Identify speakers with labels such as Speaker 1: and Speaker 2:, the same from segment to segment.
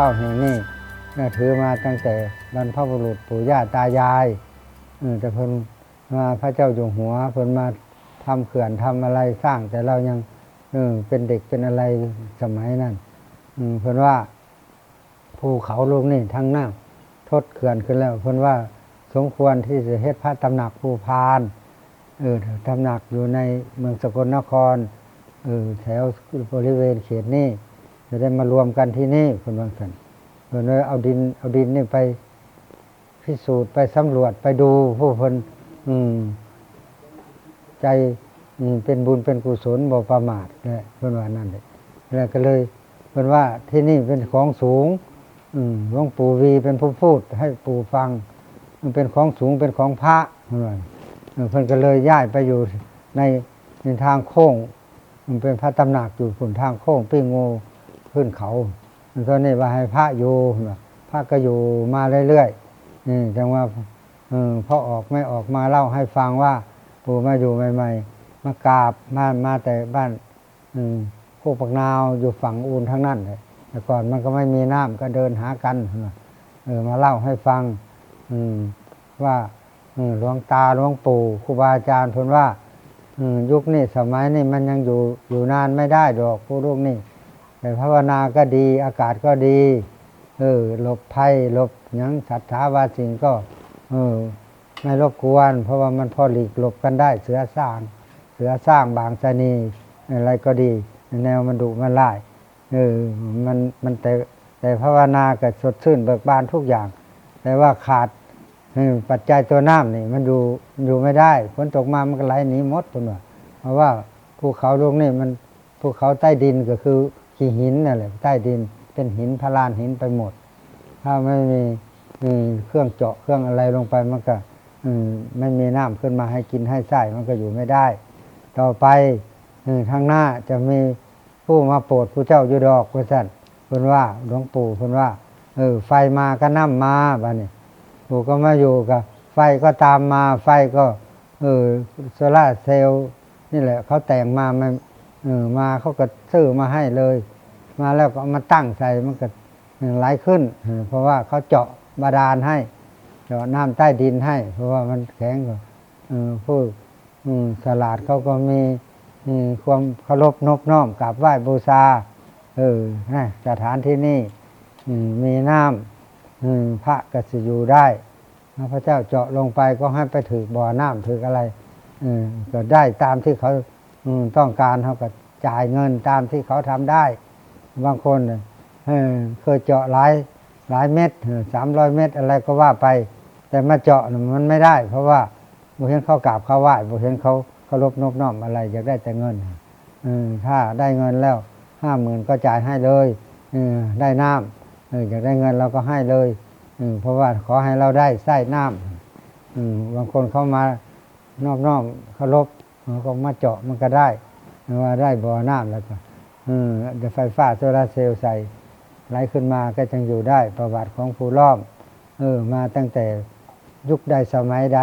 Speaker 1: ข้าวแห่งนี้นถือมาตั้งแต่บรรพบุรุษปู่ย่าตายายแต่เพิ่นมาพระเจ้าอยู่หัวเพิ่นมาทำเขื่อนทำอะไรสร้างแต่เรายังเป็นเด็กเป็นอะไรสมัยนั้นเพิ่นว่าภูเขาลูกนี่ทั้งน้ำทดเขื่อนขึ้นแล้ว เพิ่นว่าสมควรที่จะเฮ็ดพระตำหนักภูพานเออตำหนักอยู่ในเมืองสกลนครเออแถวบริเวณเขตนี้ จะได้มารวมกันที่นี่เพิ่นว่ากันเพิ่นว่าเอาดินเอาดินนี่ไปพิสูจน์ไปสำรวจไปดูผู้เพิ่นอืม ใจอืมเป็นบุญเป็นกุศลบ่ประมาทเนี่ยเพิ่นว่านั่นเลยแล้วก็เลยเพิ่นว่าที่นี่เป็นของสูง อืมหลวงปู่วีเป็นผู้พูดให้ปู่ฟัง มันเป็นของสูงเป็นของพระเพิ่นว่าเพิ่นก็เลยย้ายไปอยู่ในในทางโค้ง มันเป็นพระตำหนักอยู่ผุนทางโค้งปิ้งงู ขึ้นเขาตอนนี้ว่าให้พระอยู่พระก็อยู่มาเรื่อยๆนี่จังว่าเออพอออกไม่ออกมาเล่าให้ฟังว่าปู่มาอยู่ใหม่ๆมากราบมามาแต่บ้านโคกปักนาวอยู่ฝั่งอูนทั้งนั้นเลยแต่ก่อนมันก็ไม่มีน้ำก็เดินหากันเออมาเล่าให้ฟังว่าหลวงตาหลวงปู่ครูบาอาจารย์พูนว่ายุคนี้สมัยนี้มันยังอยู่อยู่นานไม่ได้ดอกผู้ลูกนี่ ภาวนาก็ดีอากาศก็ดี เออหลบภัยหลบยังศรัทาวาสิ่งก็ เออไม่รบกวน เพราะว่ามันพอหลีกหลบกันได้เสือสร้าง เสือสร้างบางชนีอะไรก็ดี แนวมันดุมันไล่เออมันมันแต่แต่ภาวนากับสดชื่นเบิกบานทุกอย่าง แต่ว่าขาดปัจจัยตัวน้ำนี่มันอยู่อยู่ไม่ได้ฝนตกมามันก็ไหลหนีมดตัวเนาะเพราะว่าภูเขาลูกนี่มันภูเขาใต้ดินก็คือ ขี้หินนั่นแหละใต้ดินเป็นหินพลานหินไปหมด ถ้าไม่มีอืมเครื่องเจาะเครื่องอะไรลงไปมันก็มไม่มีน้ำขึ้นมาให้กินให้ใส่มันก็อยู่ไม่ได้ ต่อไปข้างหน้าจะมีผู้มาโปรดผู้เจ้าอยู่ดอกว่าสั่นเพิ่นว่าหลวงปู่เพิ่นว่าเออไฟมาก็น้ำมาบ้านี้ปู่ก็มาอยู่กับไฟก็ตามมาไฟก็เออโซล่าเซลล์นี่แหละเขาแต่งมามัน ออมาเขาก็ซื้อมาให้เลย มาแล้วก็มาตั้งใส่มันก็ไหลขึ้น เพราะว่าเขาเจาะบาดาลให้ เจาะน้ำใต้ดินให้ เพราะว่ามันแข็งกว่าผู้สลาดเขาก็มีความเคารพนบน้อมกราบไหว้บูชาเออสถานที่นี่มีน้ำพระก็จะอยู่ได้พระเจ้าเจาะลงไปก็ให้ไปถือบ่อน้ำถืออะไรอืมก็ได้ตามที่เขา ต้องการเขาก็จ่ายเงินตามที่เขาทำได้ บางคนเคยเจาะหลายหลายเม็ดสามร้อยเม็ดอะไรก็ว่าไป แต่มาเจาะมันไม่ได้ เพราะว่าบุเห็นเขากราบเขาไหว้บุเห็นเขาเคารพนบน้อมอะไรอยากได้แต่เงินอถ้าได้เงินแล้วห้าหมื่นก็จ่ายให้เลยอได้น้ำอยากได้เงินเราก็ให้เลยเพราะว่าขอให้เราได้ไส้น้ำบางคนเขามานอบน้อมเคารพ เขาก็มาเจาะมันก็ได้ว่าได้บ่อน้ำแล้วก็เออดี๋ยวไฟฟ้าโซลาเซลล์ใส่ไหลขึ้นมาก็จึงอยู่ได้ประวัติของผู้ล้อมเออมาตั้งแต่ยุคใดสมัยใด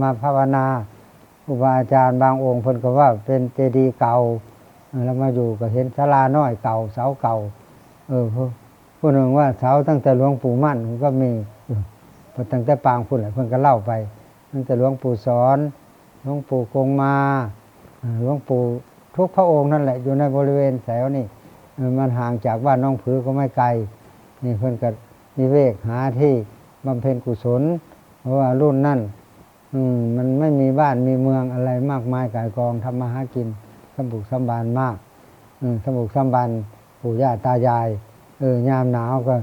Speaker 1: มาภาวนาครูบาอาจารย์บางองค์เพิ่นก็ว่าเป็นเจดีย์เก่าเออแล้วมาอยู่ก็เห็นศาลาน้อยเก่าเสาเก่า เออผู้ผู้หนึ่งว่าเสาตั้งแต่หลวงปู่มั่นก็มีเอตั้งแต่ปางพุ่นแหละเพิ่นก็เล่าไป ตั้งแต่หลวงปู่สอน หลวงปู่คงมาเออหลวงปู่ทุกพระองค์นั่นแหละอยู่ในบริเวณแถวนี่มันห่างจากบ้านน้องผือก็ไม่ไกล นี่เพิ่นก็นิเวกหาที่บำเพ็ญกุศล เพราะว่ารุ่นนั่นมมันไม่มีบ้านมีเมืองอะไรมากมายกายกองทำมาหากินสมบุกสมบานมากมสมบุกสมบานปู่ย่าตายายเออยามหนาวก็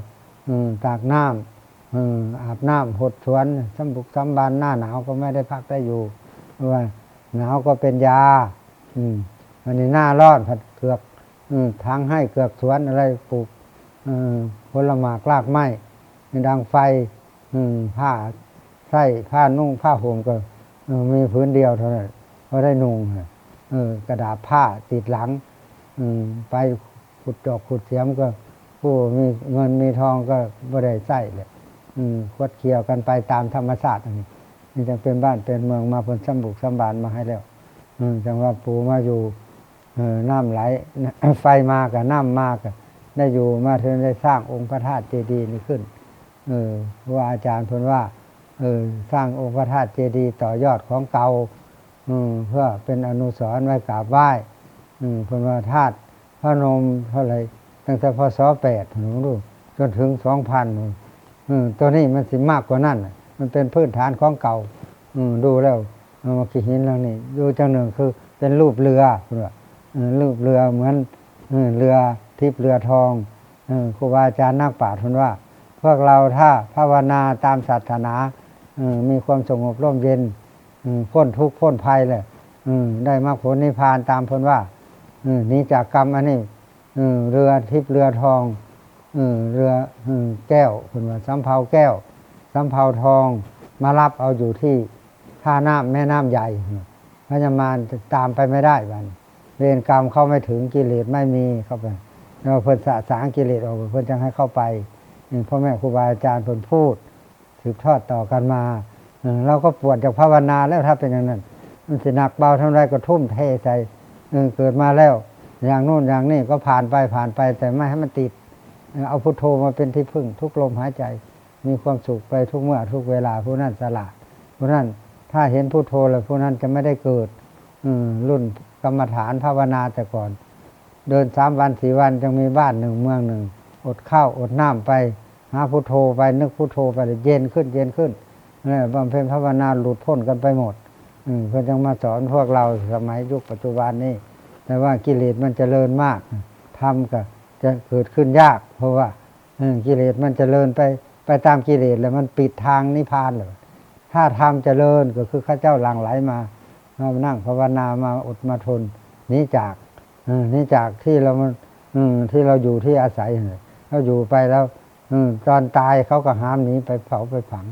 Speaker 1: ตากน้ำออาบน้ำหดสวนสมบุกสมบานหน้าหนาวก็ไม่ได้พักได้อยู่ ว่าหนาวก็เป็นยา อืมวันนี้หน้าร้อนผัดเกือกอืมทางให้เกือกสวนอะไรปลูกอ่อผลหมากลากไม้ดังไฟ อืมผ้าใส่ผ้านุ่งผ้าห่มก็มีพื้นเดียวเท่านั้นก็ได้นุ่งเออกระดาษผ้าติดหลัง อืมไปขุดดอกขุดเสียมก็ผู้มีเงินมีทองก็บ่ได้ใส่เลยอืมคดเคี่ยวกันไปตามธรรมชาติอันนี้ นี่จะเป็นบ้านเป็นเมืองมาผลสมบุกสมบานมาให้แล้วจังว่าปูมาอยู่น้ำไหลไฟมากับน้ำมากับได้อยู่มาถึงได้สร้างองค์พระธาตุเจดีย์นี้ขึ้น เออเพระว่าอาจารย์พิ่นว่า เออสร้างองค์พระธาตุเจดีย์ต่อยอดของเก่าเพื่อเป็นอนุสรณ์ไว้กราบไหว้เพิ่นว่าธาตุพระนมเท่าไรตั้งแต่พศแปดผมรู้จนถึงสองพันตัวนี้มันสิมากกว่านั้นน่ะ มันเป็นพื้นฐานของเก่า อืดูแล้วเอามากี่หินแล้วนี่ ดูจังหนึ่งคือเป็นรูปเรือเรือรูปเรือเหมือนเรือทิพย์เรือทองอครูบาอาจารย์นักปราชญ์ท่านว่า พวกเราถ้าภาวนาตามศาสนามีความสงบร่มเย็นพ้นทุกข์พ้นภัยเลยได้มรรคผลนิพพานตามพนว่าอนี้จากกรรมอันนี้เรือทิพย์เรือทองเรือเออแก้วคุณว่าสำเภาแก้ว สำเภาทองมารับเอาอยู่ที่ท่าน้ำแม่น้ำใหญ่พระยามารตามไปไม่ได้บันเวรกรรมเข้าไม่ถึงกิเลสไม่มีเข้าไปเราเพิ่นสะสางกิเลสออกเพิ่นจังให้เข้าไปนี่พ่อแม่ครูบาอาจารย์เพิ่นพูดสืบทอดต่อกันมาเราก็ปวดจากภาวนาแล้วถ้าเป็นอย่างนั้น มันสิหนักเบาเท่าไรก็ทุ่มเทใจเออเกิดมาแล้ว อย่างโน้นอย่างนี้ก็ผ่านไปผ่านไปแต่ไม่ให้มันติด เอาพุทโธมาเป็นที่พึ่งทุกลมหายใจ มีความสุขไปทุกเมื่อทุกเวลาผู้นั้นสละผู้นั้นถ้าเห็นผู้โทแล้วผู้นั้นจะไม่ได้เกิด อืรุ่นกรรมฐานภาวนาแต่ก่อน เดินสามวันสี่วันจึงมีบ้านหนึ่งเมืองหนึ่ง อดข้าวอดน้ำไปหาพุโทโธไปนึกพุโทโธไปเย็นขึ้นเย็นขึ้นนี่บำเพ็ญภาวนาหลุดพ้นกันไปหมด อืเพื่อจะมาสอนพวกเราสมัยยุคปัจจุบันนี้ แต่ว่ากิเลสมันจเจริญมากทำก็จะเกิดขึ้นยาก เพราะว่าอืกิเลสมันจเจริญไป ไปตามกิเลสแล้วมันปิดทางนิพพานเลยถ้าทำเจริญก็คือข้าเจ้าหลั่งไหลมามานั่งภาวนามาอดมาทนหนี้จากหนี้จากที่เรามันที่เราอยู่ที่อาศัยเราอยู่ไปแล้วตอนตายเขาก็ห้ามหนีไปเผาไปฝัง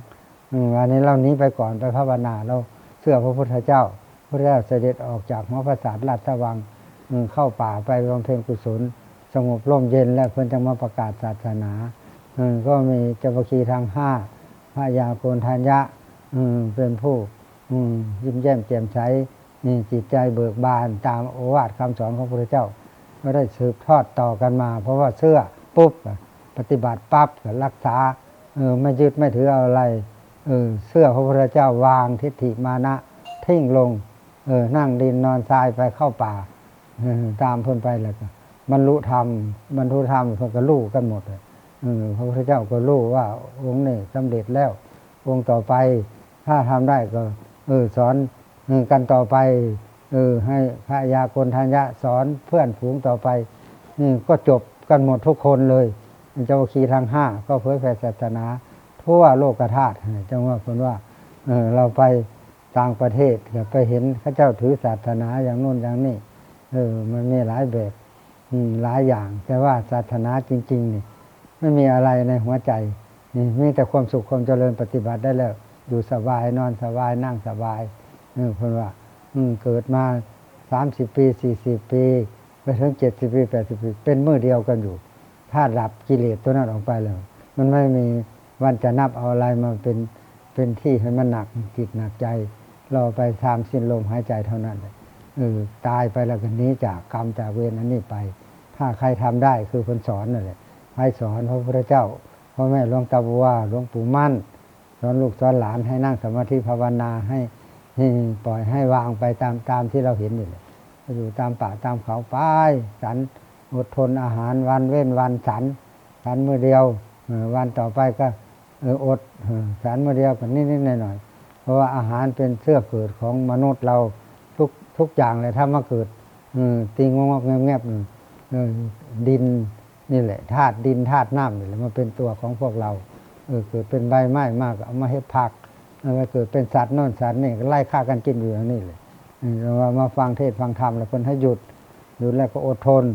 Speaker 1: อันนี้เราหนี้ไปก่อนไปภาวนาเราเชื่อพระพุทธเจ้าพระเจ้าเสด็จออกจากมหาปราสาทราชวังเข้าป่าไปบำเพ็ญกุศล สงบร่มเย็นแล้วเพื่อนจะมาประกาศศาสนา ก็มีเจ้าพระคีทางห้าพระยาโกนทัญญะเป็นผู้ยิ้มแย้มแจ่มใสนี่จิตใจเบิกบานตามโอวาทคำสอนของพระพุทธเจ้า ก็ได้สืบทอดต่อกันมา เพราะว่าเชื่อปุ๊บปฏิบัติปั๊บรักษาเออไม่ยึดไม่ถือเอาอะไรเออเชื่อพระพุทธเจ้าวางทิฏฐิมานะทิ้งลงเออนั่งดินนอนทรายไปเข้าป่าตามเพิ่นไปแล้วก็บรรลุธรรมบรรลุธรรมเพิ่นก็รู้กันหมดเลย พระพุทธเจ้าก็รู้ว่าองค์นี้สำเร็จแล้ววงค์ต่อไปถ้าทำได้ก็เออสอนกันต่อไปเออให้พระยากรทัญญะสอนเพื่อนฝูงต่อไปนี่ก็จบกันหมดทุกคนเลยเจ้าคีทางห้าก็เผยแผ่ศาสนาทั่วโลกธาตุจังว่าคนว่าเออเราไปต่างประเทศก็ไปเห็นเข้าเจ้าถือศาสนาอย่างโน้นอย่างนี้เออมันมีหลายแบบหลายอย่าง แต่ว่าศาสนาจริงๆนี่ ไม่มีอะไรในหัวใจนี่มีแต่ความสุขความเจริญปฏิบัติได้แล้วอยู่สบายนอนสบายนั่งสบายเออเพราะว่า อืเกิดมาสามสิบปีสี่สิบปีไปถึงเจ็ดสิบปีแปดสิบปีเป็นมือเดียวกันอยู่ ถ้าดับกิเลสตัวนั้นออกไปแล้ว มันไม่มีวันจะนับเอาอะไรมาเป็นเป็นที่ให้มันหนักจิตหนักใจราไปทำสิ้นลมหายใจเท่านั้นเลยเออตายไปแล้วก็หนี้จากกรรมจากเวรอันนี้ไป ถ้าใครทำได้คือคนสอนนั่นแหละ ให้สอนพระพุทธเจ้าพ่อแม่หลวงตาบัวหลวงปู่มั่นสอนลูกสอนหลานให้นั่งสมาธิภาวนาให้ปล่อยให้วางไปตามตามที่เราเห็นนี่แหละอยู่ตามป่าตามเขาไปสันอดทนอาหารวันเว้นวันสันสันมือเดียววันต่อไปก็อดสันมือเดียวกันนิดๆหน่อยๆเพราะว่าอาหารเป็นเสื้อเกิดของมนุษย์เราทุกทุกอย่างเลยถ้ามาเกิดติงงอกๆแงบๆดิน นี่แหละธาตุดินธาตุน้ำนี่แหละมันเป็นตัวของพวกเราเออเกิดเป็นใบไม้มากเอามาให้ผักเอามาเกิดเป็นสัตว์น่นสัตว์นี่ก็ไล่ฆ่ากันกินอยู่อย่างนี้เลยเออเรามาฟังเทศฟังธรรมแล้วคนให้หยุดหยุดแล้วก็อดทน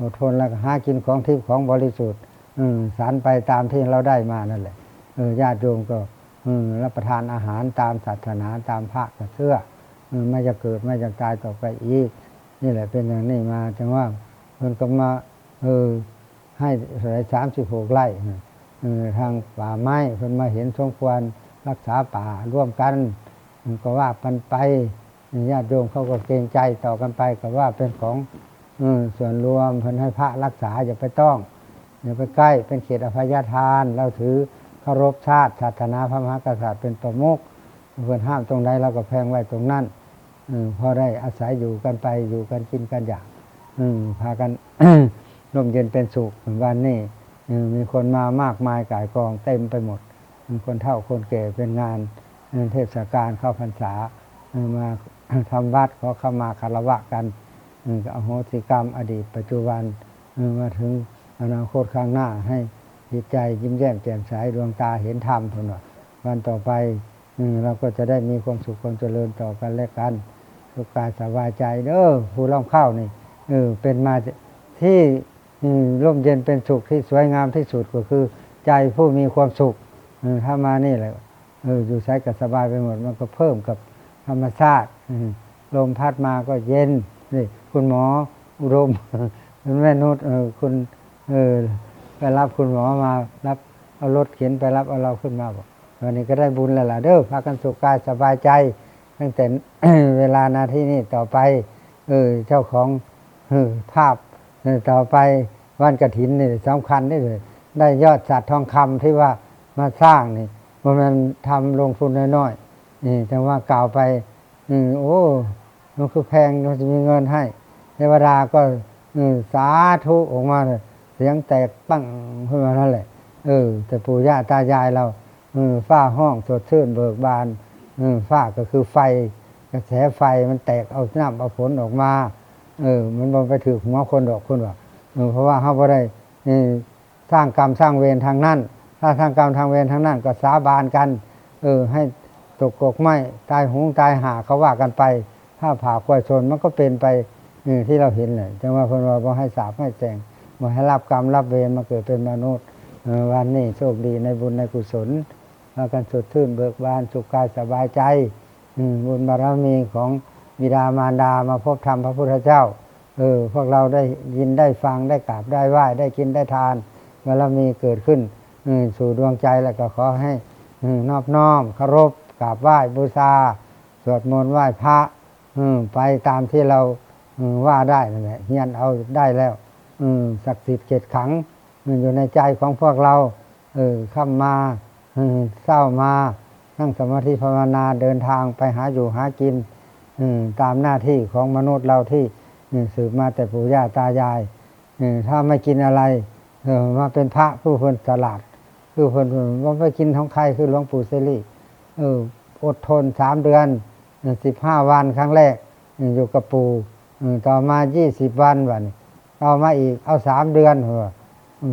Speaker 1: อดทนแล้วก็หากินของทิพย์ของบริสุทธิ์อืสารไปตามที่เราได้มานั่นแหละเออญาติโยมก็อืรับประทานอาหารตามศาสนาตามพระกับเสื้อเออไม่จะเกิดไม่จะตายต่อไปอีก นี่แหละเป็นอย่างนี้มาจังว่าเพิ่นก็มาเออ ให้สายสามสิบหกไร่ทางป่าไม้เพิ่นมาเห็นสมควรรักษาป่าร่วมกันก็ว่ากันไปญาติโยมเขาก็เกรงใจต่อกันไปก็ว่าเป็นของอส่วนรวมเพิ่นให้พระรักษาอย่าไปต้องอย่าไปใกล้เป็นเขตอภัยทาน เราถือเคารพชาติศาสนาพระมหากษัตริย์เป็นประมุขเพิ่นห้ามตรงใดเราก็แพงไว้ตรงนั้นอพอได้อาศัยอยู่กันไปอยู่กันกินกันอย่างพากัน ร่มเย็นเป็นสุขวันนี้มีคนมามากมายกายกองเต็มไปหมดมีคนเฒ่าคนแก่เป็นงานเทศกาลเข้าพรรษามาทำวัดขอเข้ามาคารวะกันอโหสิกรรมอดีตปัจจุบันมาถึงอนาคตข้างหน้าให้จิตใจยิ้มแย้มแจ่มใสดวงตาเห็นธรรมทุนว่าวันต่อไปเราก็จะได้มีความสุขความเจริญต่อกันและกันสุขกายสบายใจเด้อผู้ร่ำเข้านี่เออเป็นมาที่ ร่มเย็นเป็นสุขที่สวยงามที่สุดก็คือ ใจผู้มีความสุขถ้ามานี่แหละเอออยู่ใช้กับสบายไปหมดมันก็เพิ่มกับธรรมชาติลมพัดมาก็เย็นนี่คุณหมออุดมคุณแม่นุชเออคุณไปรับคุณหมอมารับเอารถเข็นไปรับเอาเราขึ้นมาบอกวันนี้ก็ได้บุญแล้วล่ะเด้อพากันสุขกายสบายใจ ตั้งแต่เวลานาทีนี้ต่อไป เออเจ้าของเออภาพ ต่อไปวันกระถินนี่สำคัญได้เลยได้ยอดสัตว์ทองคำที่ว่ามาสร้างนี่มันทำลงทุนน้อยๆนี่แต่ว่ากล่าวไปอืมโอ้มันคือแพงมันจะมีเงินให้เทวดาก็อืสาธุออกมาเลยเสียงแตกปั้งขึ้นมานั่นแหละเออ แต่ปู่ย่าตายายเราเออฝ้าห้องสดชื่นเบิกบานเออฝ้าก็คือไฟ กระแสไฟมันแตกเอาน้ำเอาฝนออกมา เออ มันบนไปถือหัวคนดอกคนว่าเออเพราะว่าเขาบ่ได้สร้างกรรมสร้างเวรทางนั้นถ้าสร้างกรรมทางเวรทางนั้นก็สาบานกัน เออ ให้ตกกกไหมตายหงตายหาเขาว่ากันไป ถ้าผ่าควายชนมันก็เป็นไปเออที่เราเห็นเลยแต่ว่าคนเราบอกให้สาบให้แจงบอกให้รับกรรมรับเวรมาเกิดเป็นมนุษย์วันนี้โชคดีในบุญในกุศลพากันสดชื่นเบิกบานสุขกายสบายใจบุญบารมีของ บิดามารดามาพบธรรมพระพุทธเจ้า เออ พวกเราได้ยินได้ฟังได้กราบได้ไหว้ได้กินได้ทานบารมีเกิดขึ้นสู่ดวงใจแล้วก็ขอให้นอบน้อมเคารพกราบไหว้บูชาสวดมนต์ไหว้พระไปตามที่เราว่าได้นั่นแหละเฮียนเอาได้แล้วศักดิ์สิทธิ์เกตขังอยู่ในใจของพวกเราเออข้ามาเศร้ามานั่งสมาธิภาวนาเดินทางไปหาอยู่หากิน ตามหน้าที่ของมนุษย์เราที่สืบมาแต่ปู่ย่าตายายถ้าไม่กินอะไรมาเป็นพระผู้คนฉลาดคือเพิ่นว่าไปกินของใครคือหลวงปู่เซรีอดทนสามเดือนสิบห้าวันครั้งแรกอยู่กับปู่ต่อมายี่สิบวันวันต่อมาอีกเอาสามเดือนเหรอ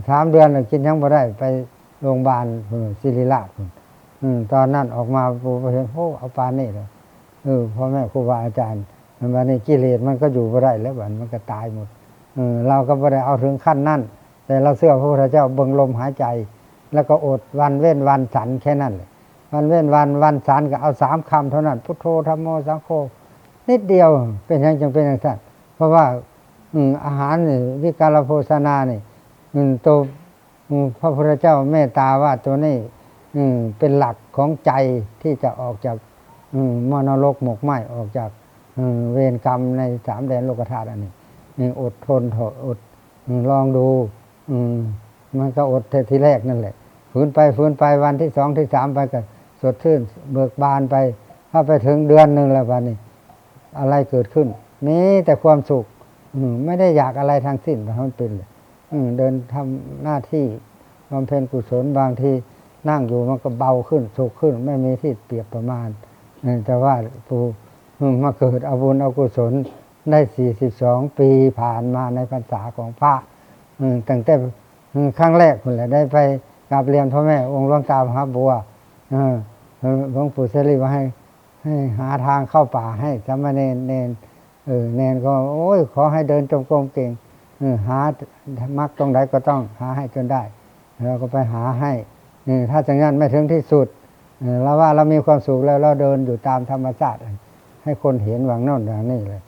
Speaker 1: สามเดือนกินยังบ่ได้ไปโรงพยาบาลศิริราชตอนนั้นออกมาปู่เห็นโอ้เอาปานนี่เลย ออพ่อแม่ครูบาอาจารย์มันวันนี้กิเลสมันก็อยู่บ่ได้แล้วบัดมันก็ตายหมดเออเราก็บ่ได้เอาถึงขั้นนั้นแต่เราเชื่อพระพุทธเจ้าเบิ่งลมหายใจ แล้วก็อดวันเว้นวันสันแค่นั้นเลยวันเว้นวันวันสันก็เอาสามคำเท่านั้นพุทโธธรรมโมสังโฆนิดเดียวเป็นอยังจึงเป็นอย่างนั้นเพราะว่าอาหารนี่วิการโภชนานี่อืมตัวพระพุทธเจ้าเมตตาว่าตัวนี้เป็นหลักของใจที่จะออกจาก มมนรกหมกไหมออกจากเวรกรรมในสามแดนโลกธาตุอันนี้อดทนเถอะอดลองดูมันก็อดแต่ทีแรกนั่นแหละฝืนไปฝืนไปวันที่สองที่สามไปก็สดชื่นเบิกบานไป ถ้าไปถึงเดือนหนึ่งแล้ววันนี้ อะไรเกิดขึ้นมีแต่ความสุขไม่ได้อยากอะไรทางสิ้นเพราะมันเป็นเลยเดินทำหน้าที่บำเพ็ญกุศลบางทีนั่งอยู่มันก็เบาขึ้นสุขขึ้น ไม่มีที่เปรียบประมาณ แต่ว่าปูอืมาเกิดเอาบุญเอากุศลได้สี่สิบสองปีผ่านมาในพรรษาของพระตั้งแต่ครั้งแรกคนแหละได้ไปกราบเรียนพ่อแม่องค์หลวงตามหาบัวออหลวงปู่เสรีว่าให้ให้หาทางเข้าป่าให้สามเณรเนนเออเนนก็ โอ้ยขอให้เดินจงกรมเก่งหามักตรงไหนก็ต้องหาให้จนได้เราก็ไปหาให้ถ้าจังนั้นไม่ถึงที่สุด เราว่าเรามีความสุขแล้วเราเดินอยู่ตามธรรมชาติให้คนเห็นหวังน่นอย่างนี้เลย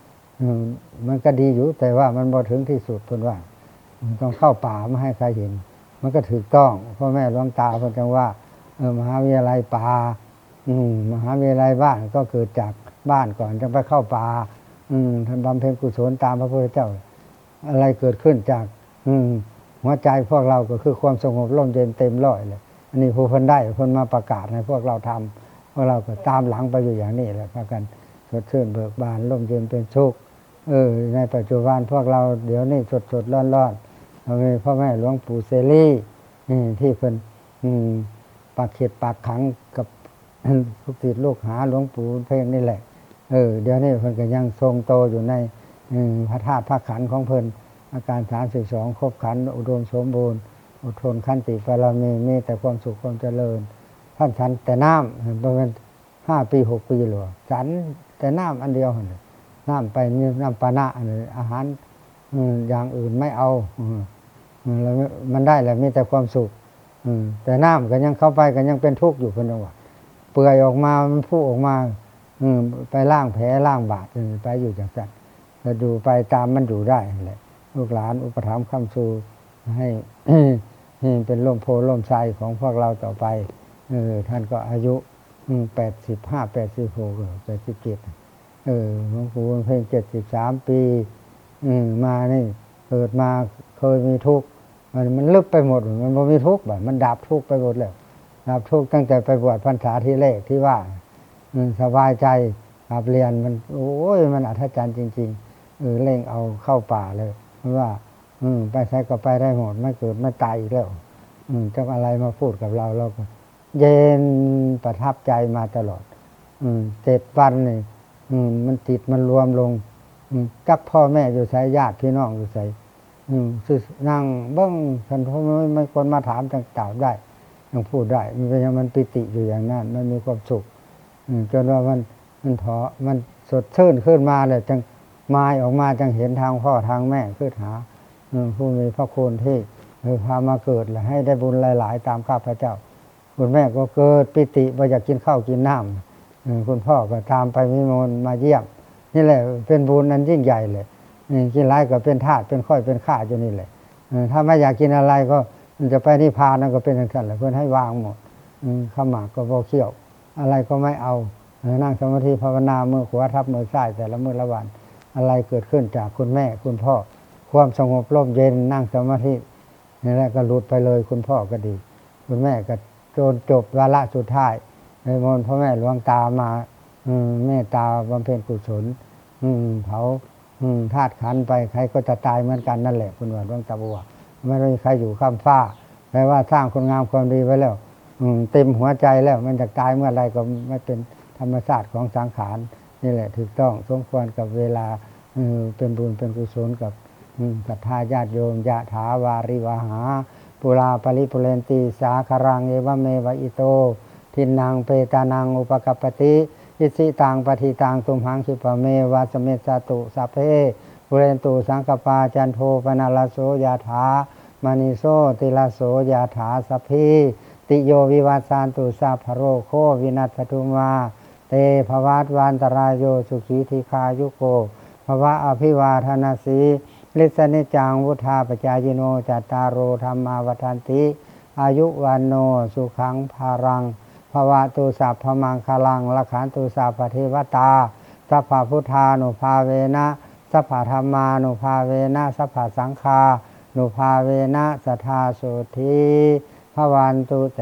Speaker 1: มันก็ดีอยู่แต่ว่ามันพอถึงที่สุดเพิ่นว่ามันต้องเข้าป่าไม่ให้ใครเห็น มันก็ถูกต้องพ่อแม่หลวงตาเพิ่นจังว่าเออมหาวิทยาลัยป่าอืมมหาวิทยาลัยบ้านก็เกิดจากบ้านก่อนจะไปเข้าป่า อืมท่านบำเพ็ญกุศลตามพระพุทธเจ้า อะไรเกิดขึ้นจาก อืมหัวใจพวกเราก็คือความสงบร่มเย็นเต็มร้อยเลย อันนี้ผู้คนได้คนมาประกาศให้พวกเราทำพวกเราก็ตามหลังไปอยู่อย่างนี้แหละพากันสดชื่นเบิกบานร่มเย็นเป็นสุขเออในปัจจุบันพวกเราเดี๋ยวนี้สดสดร้อนร้อนเรามีพ่อแม่หลวงปู่เซรีอืมที่เพิ่นปากเข็ดปากขังกับลูกศิษย์ลูกหาหลวงปู่เพลงนี่แหละเออเดี๋ยวนี้เพิ่นก็ยังทรงโตอยู่ในพระธาตุพระขันของเพิ่นอาการสามสิบสองครบขันอุดมสมบูรณ์ อดทนขันติบารมีมีแต่ความสุขความเจริญ ท่านฉันแต่น้ำประมาณห้าปีหกปีหรอฉันแต่น้ำอันเดียวนน่ะน้ำไปนี่น้ำปานะอันนี้อาหารอย่างอื่นไม่เอาแล้วมันได้แหละมีแต่ความสุขแต่น้ำก็ยังเข้าไปก็ยังเป็นทุกข์อยู่เพิ่นว่าเปื่อยออกมามันพุ่ออกมาไปล่างแผลล่างบาดไปอยู่จากสัตว์ก็ดูไปตามมันอยู่ได้นั่นแหละลูกหลานอุปถัมภ์คำชู ให้ให้เป็นล่มโพล่มไทรของพวกเราต่อไปเออท่านก็อายุแปดสิบห้าแปดสิบหกแปดสิบเจ็ดเออหลวงปู่เพ่งเจ็ดสิบสามปีอืมานี่เกิดมาเคยมีทุกข์มันมันลึกไปหมด มันบ่มีทุกข์แบบมันดับทุกข์ไปหมดแล้วครับทุกข์ตั้งแต่ไปบวชพรรษาที่แรกที่ว่าสบายใจครับเรียนมัน โอ้ยมันอัศจรรย์จริง ๆ เออเร่งเอาเข้าป่าเลยเพราะว่า อืม ไปใช้ก็ไปได้หมด ไม่เกิดไม่ตายอีกแล้ว อืมจะอะไรมาพูดกับเราเราก็เย็นประทับใจมาตลอด อืมเจ็ดวันนี่อืม มันติดมันรวมลง อืมจักพ่อแม่อยู่ใส่ญาติพี่น้องอยู่ใส่อืมคือนั่งเบิ้งฉันพราะไม่ไม่คนมาถามต่างๆได้ยังพูดได้ มันเป็นอย่างมันปิติอยู่อย่างนั้น มันมีความสุขอืจนว่ามันมันพอมันสดชื่นขึ้นมาเลยจังมายออกมาจังเห็นทางพ่อทางแม่ขึ้นหา ผู้มีพระคุณที่เออพามาเกิดและให้ได้บุญหลาย ๆ ตามข้าพระเจ้า คุณแม่ก็เกิดปิติว่าอยากกินข้าวกินน้ำคุณพ่อก็ตามไปมิมนมาเยี่ยม นี่แหละเป็นบุญนั้นยิ่งใหญ่เลยกินไรก็เป็นทาสเป็นค่อยเป็นข้าอยู่นี่แหละถ้าไม่อยากกินอะไรก็มันจะไปนิพพานนั่นก็เป็นอย่างนั้นแหละเพื่อนให้วางหมดข้ามากก็บ่เคี่ยว อะไรก็ไม่เอานั่งสมาธิภาวนาเมื่อขวาทับมือซ้ายแต่ละมือละวัน อะไรเกิดขึ้นจากคุณแม่คุณพ่อ ความสงบร่มเย็นนั่งสมาธินี่แหละก็หลุดไปเลยคุณพ่อก็ดี คุณแม่ก็จนจบวาระสุดท้ายในมนพ่อแม่หลวงตามาอืมเมตตาบำเพ็ญกุศลอืมเผาอืมธาตุขันไปใครก็จะตายเหมือนกันนั่นแหละคุณว่าหลวงตาบัวไม่มีใครอยู่ข้ามฟ้าแปลว่าสร้างคุณงามความดีไว้แล้วอืมเต็มหัวใจแล้วมันจะตายเมื่อไรก็ไม่เป็นธรรมชาติของสังขารนี่แหละถูกต้องสมควรกับเวลาเออเป็นบุญเป็นกุศลกับ ศรัทธาญาติโยมยะถาวาริวหาปุราปริปุเรนตีสาคารังเอวเมวะอิโต ทินนางเปตานังอุปกปปติอิสิตังปฏิตังตุมหังคิปะเมวะสเมสตุสัพเพปุเรนตุสังกปาจันโทปนาลโสยาถามณิโซติลาโสยาถาสัพพีติโยวิวัสสานตุสัพพะโรโควินัสตุมา เตภวัตวันตรายโยสุขีธิคายุโกภวะอภิวาทนาสี ลิสนิจังวุธาปจายโนจัตตารโอธรรมาวันติ อายุวันโนสุขังภารังภวะตุสัพพมังคลังละขันตุสัพพเทวตาสัพพพุทธานุภาเวนะสัพพธรรมานุภาเวนะสัพพสังฆานุภาเวนะสัทธาสุธีพระวันตุเต